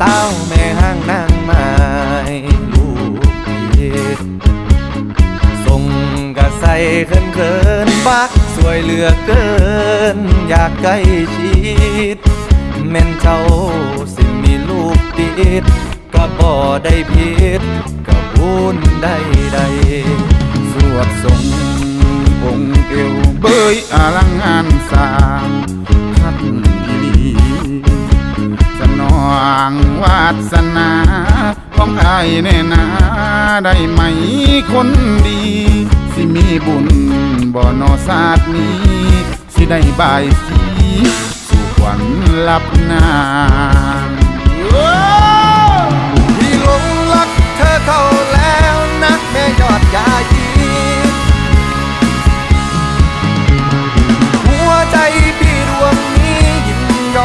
สาวแม่ห้างนางไม้ลูกพี่ส่งกะใส่เขินเขินๆบักสวยเหลือเกิน อยากใกล้ชิดแม่นเจ้าสิมีลูกติดก็บ่ได้ผิดก็บุญได้ใดสวดทรงองค์เอวเบยอลังงาน องวาสนาของไอ้แน่นาได้ไหมคนดี สิมีบุญบ่นอศาสตร์นี้ สิได้บายสีสู่ขวัญลับนางพี่หลงรักเธอเข้าแล้วนะแม่ยอดยาย